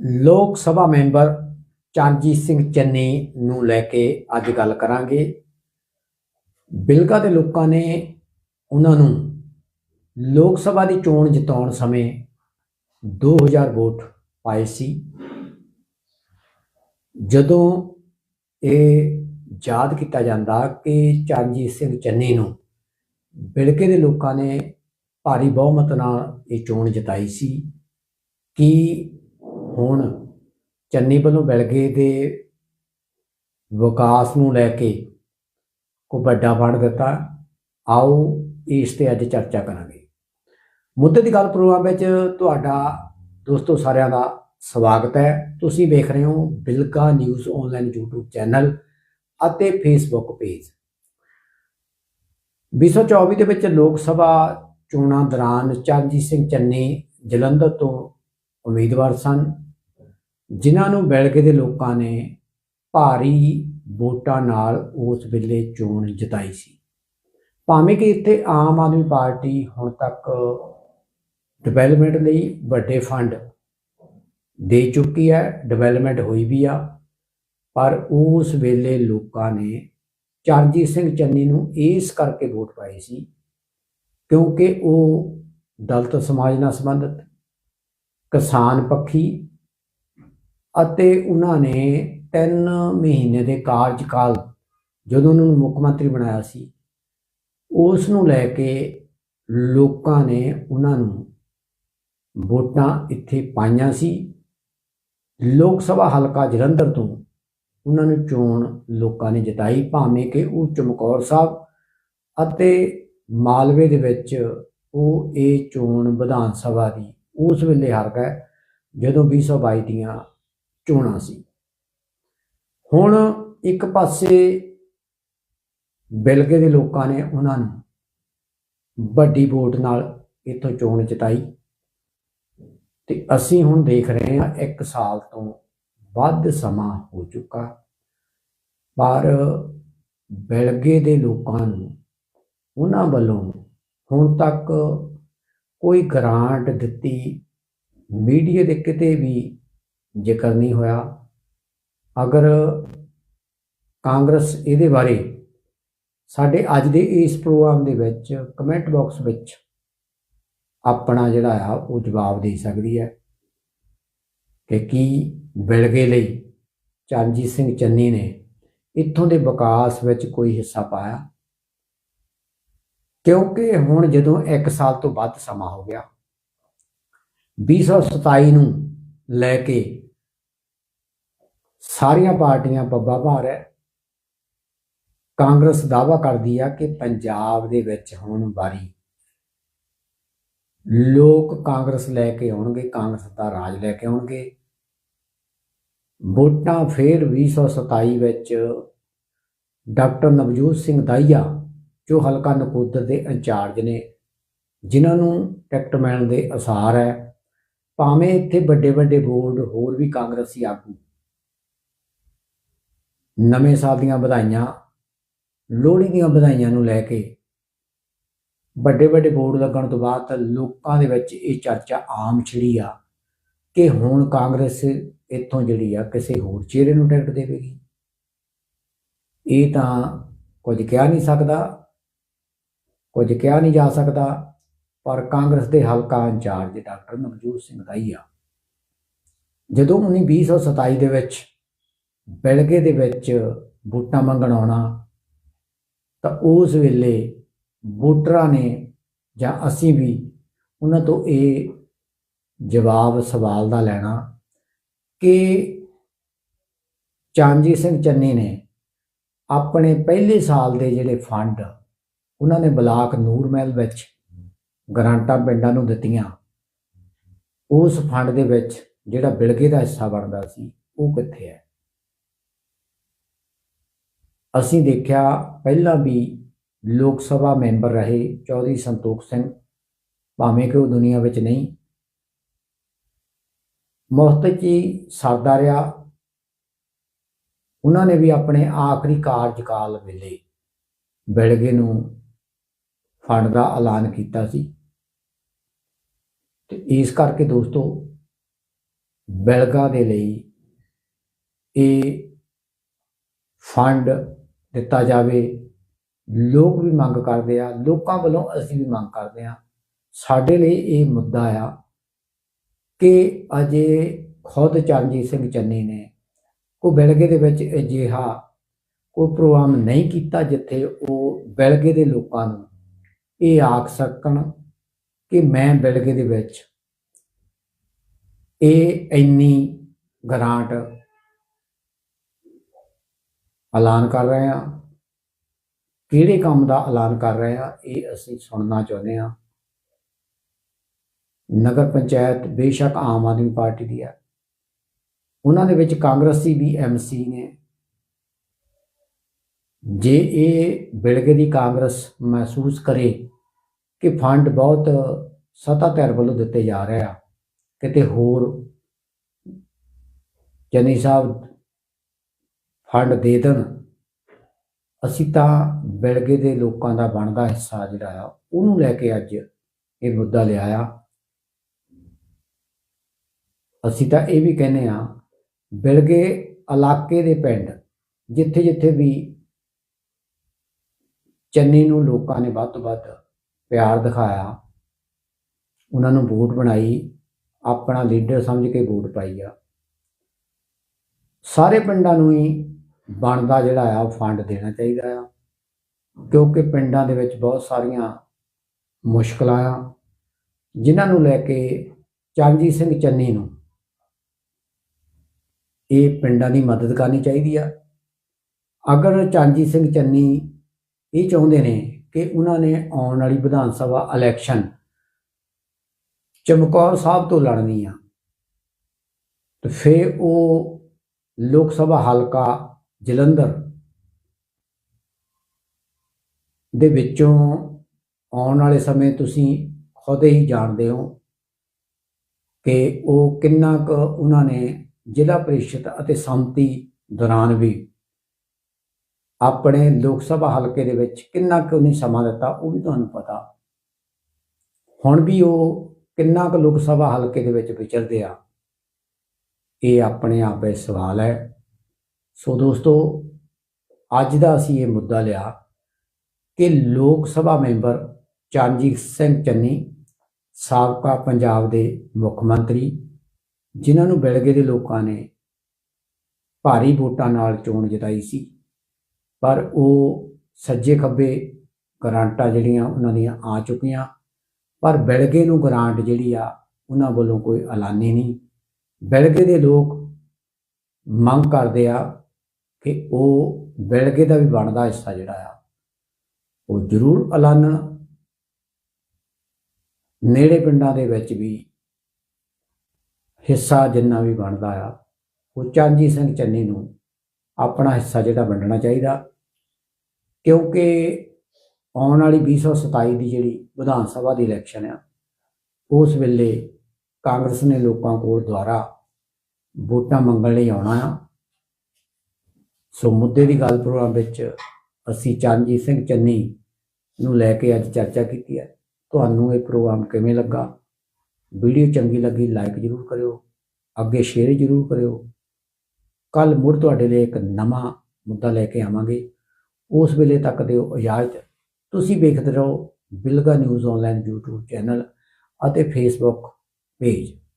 ਲੋਕ ਸਭਾ ਮੈਂਬਰ ਚਰਨਜੀਤ ਸਿੰਘ ਚੰਨੀ ਨੂੰ ਲੈ ਕੇ ਅੱਜ ਗੱਲ ਕਰਾਂਗੇ। ਬਿਲਗਾ ਦੇ ਲੋਕਾਂ ਨੇ ਉਹਨਾਂ ਨੂੰ ਲੋਕ ਸਭਾ ਦੀ ਚੋਣ ਜਿਤਾਉਣ ਸਮੇਂ 2000 ਵੋਟ ਪਾਏ ਸੀ। ਜਦੋਂ ਇਹ ਯਾਦ ਕੀਤਾ ਜਾਂਦਾ ਕਿ ਚਰਨਜੀਤ ਸਿੰਘ ਚੰਨੀ ਨੂੰ ਬਿਲਕੇ ਦੇ ਲੋਕਾਂ ਨੇ ਭਾਰੀ ਬਹੁਮਤ ਨਾਲ ਇਹ ਚੋਣ ਜਿਤਾਈ ਸੀ ਕਿ ਹੁਣ, ਚੰਨੀ ਵੱਲੋਂ ਬਿਲਗੇ ਦੇ ਵਿਕਾਸ ਨੂੰ ਲੈ ਕੇ ਕੋ ਵੱਡਾ ਫੜ ਦਿੱਤਾ, ਆਓ ਇਸ ਤੇ ਅੱਜ ਚਰਚਾ ਕਰਾਂਗੇ। ਮੁੱਦੇ ਦੀ ਗੱਲ ਪ੍ਰੋਗਰਾਮ ਵਿੱਚ ਤੁਹਾਡਾ ਦੋਸਤੋ ਸਾਰਿਆਂ ਦਾ ਸਵਾਗਤ ਹੈ। ਤੁਸੀਂ ਵੇਖ ਰਹੇ ਹੋ Bilga news online YouTube channel ਅਤੇ Facebook ਪੇਜ। 2024 ਦੇ ਵਿੱਚ ਲੋਕ ਸਭਾ ਚੋਣਾਂ ਦੌਰਾਨ ਚਰਨਜੀਤ ਸਿੰਘ ਚੰਨੀ ਜਲੰਧਰ ਤੋਂ ਉਮੀਦਵਾਰ ਸਨ। ਜਿਨ੍ਹਾਂ ਨੂੰ ਬਿਲਗੇ ਦੇ ਲੋਕਾਂ ਨੇ ਭਾਰੀ ਵੋਟਾਂ ਨਾਲ ਉਸ ਵੇਲੇ ਚੋਣ ਜਿਤਾਈ ਸੀ। ਭਾਵੇਂ ਕਿ ਇੱਥੇ ਆਮ ਆਦਮੀ ਪਾਰਟੀ ਹੁਣ ਤੱਕ ਡਿਵੈਲਪਮੈਂਟ ਲਈ ਵੱਡੇ ਫੰਡ ਦੇ ਚੁੱਕੀ ਹੈ, ਡਿਵੈਲਪਮੈਂਟ ਹੋਈ ਵੀ ਆ, ਪਰ ਉਸ ਵੇਲੇ ਲੋਕਾਂ ਨੇ ਚਰਨਜੀਤ ਸਿੰਘ ਚੰਨੀ ਨੂੰ ਇਸ ਕਰਕੇ ਵੋਟ ਪਾਈ ਸੀ ਕਿਉਂਕਿ ਉਹ ਦਲਤ ਸਮਾਜ ਨਾਲ ਸੰਬੰਧਿਤ ਕਿਸਾਨ ਪੱਖੀ ਅਤੇ ਉਹਨਾਂ ਨੇ 3 ਮਹੀਨੇ ਦੇ ਕਾਰਜਕਾਲ ਜਦੋਂ ਉਹਨਾਂ ਨੂੰ ਮੁੱਖ ਮੰਤਰੀ ਬਣਾਇਆ ਸੀ, ਉਸ ਨੂੰ ਲੈ ਕੇ ਲੋਕਾਂ ਨੇ ਉਹਨਾਂ ਨੂੰ ਵੋਟਾਂ ਇੱਥੇ ਪਾਈਆਂ ਸੀ। ਲੋਕ ਸਭਾ ਹਲਕਾ ਜਲੰਧਰ ਤੋਂ ਉਹਨਾਂ ਨੂੰ ਚੋਣ ਲੋਕਾਂ ਨੇ ਜਿਤਾਈ, ਭਾਵੇਂ ਕਿ ਉਹ ਚਮਕੌਰ ਸਾਹਿਬ ਅਤੇ ਮਾਲਵੇ ਦੇ ਵਿੱਚ ਉਹ ਇਹ ਚੋਣ ਵਿਧਾਨ ਸਭਾ ਦੀ ਉਸ ਵੇਲੇ ਹਾਰ ਗਏ ਜਦੋਂ 2022 ਦੀਆਂ ਚੋਣਾਂ ਸੀ। ਹੁਣ ਇੱਕ ਪਾਸੇ ਬਿਲਗੇ ਦੇ ਲੋਕਾਂ ਨੇ ਉਹਨਾਂ ਨੂੰ ਵੱਡੀ ਵੋਟ ਨਾਲ ਇੱਥੋਂ ਚੋਣ ਜਿਤਾਈ ਤੇ ਅਸੀਂ ਹੁਣ ਦੇਖ ਰਹੇ ਹਾਂ 1 ਸਾਲ ਤੋਂ ਵੱਧ ਸਮਾਂ ਹੋ ਚੁੱਕਾ। ਪਰ ਬਿਲਗੇ ਦੇ ਲੋਕਾਂ ਨੂੰ, ਉਹਨਾਂ ਵੱਲੋਂ ਹੁਣ ਤੱਕ ਕੋਈ ਗ੍ਰਾਂਟ ਦਿੱਤੀ, ਮੀਡੀਆ ਦੇ ਕਿਤੇ ਵੀ ਜ਼ਿਕਰ ਨਹੀਂ ਹੋਇਆ, ਅਗਰ ਕਾਂਗਰਸ ਇਹਦੇ ਬਾਰੇ ਸਾਡੇ ਅੱਜ ਦੇ ਇਸ ਪ੍ਰੋਗਰਾਮ ਦੇ ਵਿੱਚ ਕਮੈਂਟ ਬਾਕਸ ਵਿੱਚ ਆਪਣਾ ਜਿਹੜਾ ਆ, ਉਹ ਜਵਾਬ ਦੇ ਸਕਦੀ ਹੈ ਕਿ ਕੀ ਬਿਲਗੇ ਲਈ ਚਰਨਜੀਤ ਸਿੰਘ ਚੰਨੀ ਨੇ ਇੱਥੋਂ ਦੇ ਵਿਕਾਸ ਵਿੱਚ ਕੋਈ ਹਿੱਸਾ ਪਾਇਆ? ਕਿਉਂਕਿ ਹੁਣ ਜਦੋਂ 1 ਸਾਲ ਤੋਂ ਵੱਧ ਸਮਾਂ ਹੋ ਗਿਆ 2027 ਨੂੰ ਲੈ ਕੇ ਸਾਰੀਆਂ ਪਾਰਟੀਆਂ ਬੱਬਾ ਭਾਰ ਹੈ। ਕਾਂਗਰਸ ਦਾਵਾ ਕਰਦੀ ਆ ਕਿ ਪੰਜਾਬ ਦੇ ਵਿੱਚ ਹੁਣ ਵਾਰੀ ਲੋਕ ਕਾਂਗਰਸ ਲੈ ਕੇ ਆਉਣਗੇ, ਕਾਂਗਰਸ ਦਾ ਰਾਜ ਲੈ ਕੇ ਆਉਣਗੇ। ਵੋਟਾਂ ਫੇਰ 2027 ਵਿੱਚ ਡਾਕਟਰ ਨਵਜੋਤ ਸਿੰਘ ਦਾਈਆ, ਜੋ ਹਲਕਾ ਨਕੋਦਰ ਦੇ ਇੰਚਾਰਜ ਨੇ, ਜਿਨ੍ਹਾਂ ਨੂੰ ਟਿਕਟ ਮਿਲਣ ਦੇ ਅਸਾਰ ਹੈ। ਭਾਵੇਂ ਇੱਥੇ ਵੱਡੇ ਵੱਡੇ ਬੋਰਡ ਹੋਰ ਵੀ ਕਾਂਗਰਸੀ ਆਗੂ ਨਵੇਂ ਸਾਲ ਦੀਆਂ ਵਧਾਈਆਂ, ਲੋਹੜੀ ਦੀਆਂ ਵਧਾਈਆਂ ਨੂੰ ਲੈ ਕੇ ਵੱਡੇ ਵੱਡੇ ਬੋਰਡ ਲੱਗਣ ਤੋਂ ਬਾਅਦ ਲੋਕਾਂ ਦੇ ਵਿੱਚ ਇਹ ਚਰਚਾ ਆਮ ਛਿੜੀ ਆ ਕਿ ਹੁਣ ਕਾਂਗਰਸ ਇੱਥੋਂ ਜਿਹੜੀ ਆ ਕਿਸੇ ਹੋਰ ਚਿਹਰੇ ਨੂੰ ਟਿਕਟ ਦੇਵੇਗੀ। ਇਹ ਤਾਂ ਕੁਝ ਕਿਹਾ ਨਹੀਂ ਸਕਦਾ, ਕੁਝ ਕਿਹਾ ਨਹੀਂ ਜਾ ਸਕਦਾ, ਪਰ ਕਾਂਗਰਸ ਦੇ ਹਲਕਾ ਇੰਚਾਰਜ ਡਾਕਟਰ ਨਵਜੋਤ ਸਿੰਘ ਦਾਈਆ ਜਦੋਂ 1927 ਦੇ ਵਿੱਚ ਬਿਲਗੇ ਦੇ ਵਿੱਚ ਵੋਟਾਂ ਮੰਗਣ ਆਉਣਾ, ਤਾਂ ਉਸ ਵੇਲੇ ਵੋਟਰਾਂ ਨੇ ਜਾਂ ਅਸੀਂ ਵੀ ਉਹਨਾਂ ਤੋਂ ਇਹ ਜਵਾਬ, ਸਵਾਲ ਦਾ ਲੈਣਾ ਕਿ ਚਾਂਜੀ ਸਿੰਘ ਚੰਨੀ ਨੇ ਆਪਣੇ ਪਹਿਲੇ ਸਾਲ ਦੇ ਜਿਹੜੇ ਫੰਡ, ਉਹਨਾਂ ਨੇ ਬਲਾਕ ਨੂਰਮਹਿਲ ਵਿੱਚ ਗਰਾਂਟਾਂ ਪਿੰਡਾਂ ਨੂੰ ਦਿੱਤੀਆਂ। ਉਸ ਫੰਡ ਦੇ ਵਿੱਚ ਜਿਹੜਾ ਬਿਲਗੇ ਦਾ ਹਿੱਸਾ ਬਣਦਾ ਸੀ, ਉਹ ਕਿੱਥੇ ਹੈ? ਅਸੀਂ ਦੇਖਿਆ ਪਹਿਲਾਂ ਵੀ ਲੋਕ ਸਭਾ ਮੈਂਬਰ ਰਹੇ ਚੌਧਰੀ ਸੰਤੋਖ ਸਿੰਘ, ਭਾਵੇਂ ਕਿ ਉਹ ਦੁਨੀਆ ਵਿੱਚ ਨਹੀਂ। ਮੁਹਤਕੀ ਸਰਦਾ ਰਿਹਾ। ਉਹਨਾਂ ਨੇ ਵੀ ਆਪਣੇ ਆਖਰੀ ਕਾਰਜਕਾਲ ਵੇਲੇ ਬਿਲਗੇ ਨੂੰ ਫੰਡ ਦਾ ਐਲਾਨ ਕੀਤਾ ਸੀ। ਤੇ ਇਸ ਕਰਕੇ ਦੋਸਤੋ, ਬੈਲਗਾ ਦੇ ਲਈ ਇਹ ਫੰਡ ਦਿੱਤਾ ਜਾਵੇ। ਲੋਕ ਵੀ ਮੰਗ ਕਰਦੇ ਆ, ਲੋਕਾਂ ਵੱਲੋਂ ਅਸੀਂ ਵੀ ਮੰਗ ਕਰਦੇ ਆ। ਸਾਡੇ ਲਈ ਇਹ ਮੁੱਦਾ ਆ ਕਿ ਅਜੇ ਖੁਦ ਚਰਨਜੀਤ ਸਿੰਘ ਚੰਨੀ ਨੇ ਉਹ ਬੈਲਗੇ ਦੇ ਵਿੱਚ ਅਜਿਹਾ ਕੋਈ ਪ੍ਰੋਗਰਾਮ ਨਹੀਂ ਕੀਤਾ ਜਿੱਥੇ ਉਹ ਬੈਲਗੇ ਦੇ ਲੋਕਾਂ ਨੂੰ ਇਹ ਆਖ ਸਕਣ ਕਿ ਮੈਂ ਬੈਲਗੇ ਦੇ ਵਿੱਚ ਇਹ ਇੰਨੀ ਗ੍ਰਾਂਟ ਐਲਾਨ ਕਰ ਰਹੇ ਹਾਂ। ਕਿਹੜੇ ਕੰਮ ਦਾ ਐਲਾਨ ਕਰ ਰਹੇ ਹਾਂ, ਇਹ ਅਸੀਂ ਸੁਣਨਾ ਚਾਹੁੰਦੇ ਹਾਂ। ਨਗਰ ਪੰਚਾਇਤ ਬੇਸ਼ੱਕ ਆਮ ਆਦਮੀ ਪਾਰਟੀ ਦੀ ਹੈ। ਉਹਨਾਂ ਦੇ ਵਿੱਚ ਕਾਂਗਰਸੀ ਵੀ ਐਮਸੀ ਨੇ। ਜੇ ਇਹ ਬਿਲਗੇ ਦੀ ਕਾਂਗਰਸ ਮਹਿਸੂਸ ਕਰੇ ਕਿ ਫੰਡ ਬਹੁਤ ਸੱਤਾ ਧਿਰ ਵੱਲੋਂ ਦਿੱਤੇ ਜਾ ਰਹੇ ਆ, ਕਿਤੇ ਹੋਰ ਜਨੀ ਸਾਹਿਬ ਫੰਡ ਦੇ ਦੇਣ। ਅਸੀਂ ਤਾਂ ਬਿਲਗੇ ਦੇ ਲੋਕਾਂ ਦਾ ਬਣਦਾ ਹਿੱਸਾ ਜਿਹੜਾ ਆ, ਉਹਨੂੰ ਲੈ ਕੇ ਅੱਜ ਇਹ ਮੁੱਦਾ ਲਿਆਇਆ ਅਸੀਂ ਤਾਂ ਇਹ ਵੀ ਕਹਿੰਦੇ ਆ ਬਿਲਗੇ ਇਲਾਕੇ ਦੇ ਪਿੰਡ ਜਿੱਥੇ ਜਿੱਥੇ ਵੀ ਚੰਨੀ ਨੂੰ ਲੋਕਾਂ ਨੇ ਵੱਧ ਤੋਂ ਵੱਧ ਪਿਆਰ ਦਿਖਾਇਆ, ਉਹਨਾਂ ਨੂੰ ਵੋਟ ਬਣਾਈ, ਆਪਣਾ ਲੀਡਰ ਸਮਝ ਕੇ ਵੋਟ ਪਾਈ ਆ। ਸਾਰੇ ਪਿੰਡਾਂ ਨੂੰ ਹੀ ਬਣਦਾ ਜਿਹੜਾ ਆ, ਉਹ ਫੰਡ ਦੇਣਾ ਚਾਹੀਦਾ ਆ। ਕਿਉਂਕਿ ਪਿੰਡਾਂ ਦੇ ਵਿੱਚ ਬਹੁਤ ਸਾਰੀਆਂ ਮੁਸ਼ਕਲਾਂ ਆ। ਜਿਨ੍ਹਾਂ ਨੂੰ ਲੈ ਕੇ ਚਰਨਜੀਤ ਸਿੰਘ ਚੰਨੀ ਨੂੰ ਇਹ ਪਿੰਡਾਂ ਦੀ ਮਦਦ ਕਰਨੀ ਚਾਹੀਦੀ ਆ। ਅਗਰ ਚਰਨਜੀਤ ਸਿੰਘ ਚੰਨੀ ਇਹ ਚਾਹੁੰਦੇ ਨੇ ਕਿ ਉਹਨਾਂ ਨੇ ਆਉਣ ਵਾਲੀ ਵਿਧਾਨ ਸਭਾ ਇਲੈਕਸ਼ਨ ਚਮਕੌਰ ਸਾਹਿਬ ਤੋਂ ਲੜਨੀ ਆ, ਤੇ ਫਿਰ ਉਹ ਲੋਕ ਸਭਾ ਹਲਕਾ ਜਲੰਧਰ ਦੇ ਵਿੱਚੋਂ ਆਉਣ ਵਾਲੇ ਸਮੇਂ ਤੁਸੀਂ ਖੁਦ ਹੀ ਜਾਣਦੇ ਹੋ ਕਿ ਉਹ ਕਿੰਨਾ ਕੁ ਉਹਨਾਂ ਨੇ ਜ਼ਿਲ੍ਹਾ ਪ੍ਰੀਸ਼ਦ ਅਤੇ ਸੰਮਤੀ ਦੌਰਾਨ ਵੀ ਆਪਣੇ ਲੋਕ ਸਭਾ ਹਲਕੇ ਦੇ ਵਿੱਚ ਕਿੰਨਾ ਕੁ ਉਹਨੇ ਸਮਾਂ ਦਿੱਤਾ, ਉਹ ਵੀ ਤੁਹਾਨੂੰ ਪਤਾ। ਹੁਣ ਵੀ ਉਹ ਕਿੰਨਾ ਕੁ ਲੋਕ ਸਭਾ ਹਲਕੇ ਦੇ ਵਿੱਚ ਵਿਚਰਦੇ ਆ, ਇਹ ਆਪਣੇ ਆਪ ਇਹ ਸਵਾਲ ਹੈ। ਸੋ ਦੋਸਤੋ, ਅੱਜ ਦਾ ਅਸੀਂ ਇਹ ਮੁੱਦਾ ਲਿਆ ਕਿ ਲੋਕ ਸਭਾ ਮੈਂਬਰ ਚਰਨਜੀਤ ਸਿੰਘ ਚੰਨੀ, ਸਾਬਕਾ ਪੰਜਾਬ ਦੇ ਮੁੱਖ ਮੰਤਰੀ, ਜਿਨ੍ਹਾਂ ਨੂੰ ਬਿਲਗੇ ਦੇ ਲੋਕਾਂ ਨੇ ਭਾਰੀ ਵੋਟਾਂ ਨਾਲ ਚੋਣ ਜਿਤਾਈ ਸੀ, ਪਰ ਉਹ ਸੱਜੇ ਖੱਬੇ ਗਰਾਂਟਾਂ ਜਿਹੜੀਆਂ ਉਹਨਾਂ ਦੀਆਂ ਆ ਚੁੱਕੀਆਂ, ਪਰ ਬਿਲਗੇ ਨੂੰ ਗਰਾਂਟ ਜਿਹੜੀ ਆ, ਉਹਨਾਂ ਵੱਲੋਂ ਕੋਈ ਐਲਾਨੀ ਨਹੀਂ। ਬਿਲਗੇ ਦੇ ਲੋਕ ਮੰਗ ਕਰਦੇ ਆ ਕਿ ਉਹ ਬਿਲਗੇ ਦਾ ਵੀ ਬਣਦਾ ਹਿੱਸਾ ਜਿਹੜਾ ਆ, ਉਹ ਜ਼ਰੂਰ ਐਲਾਨਣ ਨੇੜੇ ਪਿੰਡਾਂ ਦੇ ਵਿੱਚ ਵੀ ਹਿੱਸਾ ਜਿੰਨਾ ਵੀ ਬਣਦਾ ਆ, ਉਹ ਚਰਨਜੀਤ ਸਿੰਘ ਚੰਨੀ ਨੂੰ ਆਪਣਾ ਹਿੱਸਾ ਜਿਹੜਾ ਵੰਡਣਾ ਚਾਹੀਦਾ। ਕਿਉਂਕਿ ਆਉਣ ਵਾਲੀ 2027 ਦੀ ਜਿਹੜੀ ਵਿਧਾਨ ਸਭਾ ਦੀ ਇਲੈਕਸ਼ਨ ਆ, ਉਸ ਵੇਲੇ ਕਾਂਗਰਸ ਨੇ ਲੋਕਾਂ ਕੋਲ ਦੁਆਰਾ ਵੋਟਾਂ ਮੰਗਣ ਲਈ ਆਉਣਾ ਆ। ਸੋ ਮੁੱਦੇ ਦੀ ਗੱਲ ਪ੍ਰੋਗਰਾਮ ਵਿੱਚ ਅਸੀਂ ਚਰਨਜੀਤ ਸਿੰਘ ਚੰਨੀ ਨੂੰ ਲੈ ਕੇ ਅੱਜ ਚਰਚਾ ਕੀਤੀ ਹੈ। ਤੁਹਾਨੂੰ ਇਹ ਪ੍ਰੋਗਰਾਮ ਕਿਵੇਂ ਲੱਗਾ? ਵੀਡੀਓ ਚੰਗੀ ਲੱਗੀ, ਲਾਈਕ ਜ਼ਰੂਰ ਕਰਿਓ, ਅੱਗੇ ਸ਼ੇਅਰ ਜ਼ਰੂਰ ਕਰਿਓ। ਕੱਲ ਮੁੜ ਤੁਹਾਡੇ ਲਈ ਇੱਕ ਨਵਾਂ ਮੁੱਦਾ ਲੈ ਕੇ ਆਵਾਂਗੇ। ਉਸ ਵੇਲੇ ਤੱਕ ਦਿਓ ਇਜਾਜ਼ਤ। ਤੁਸੀਂ ਵੇਖਦੇ ਰਹੋ Bilga news online YouTube channel ਅਤੇ Facebook ਪੇਜ।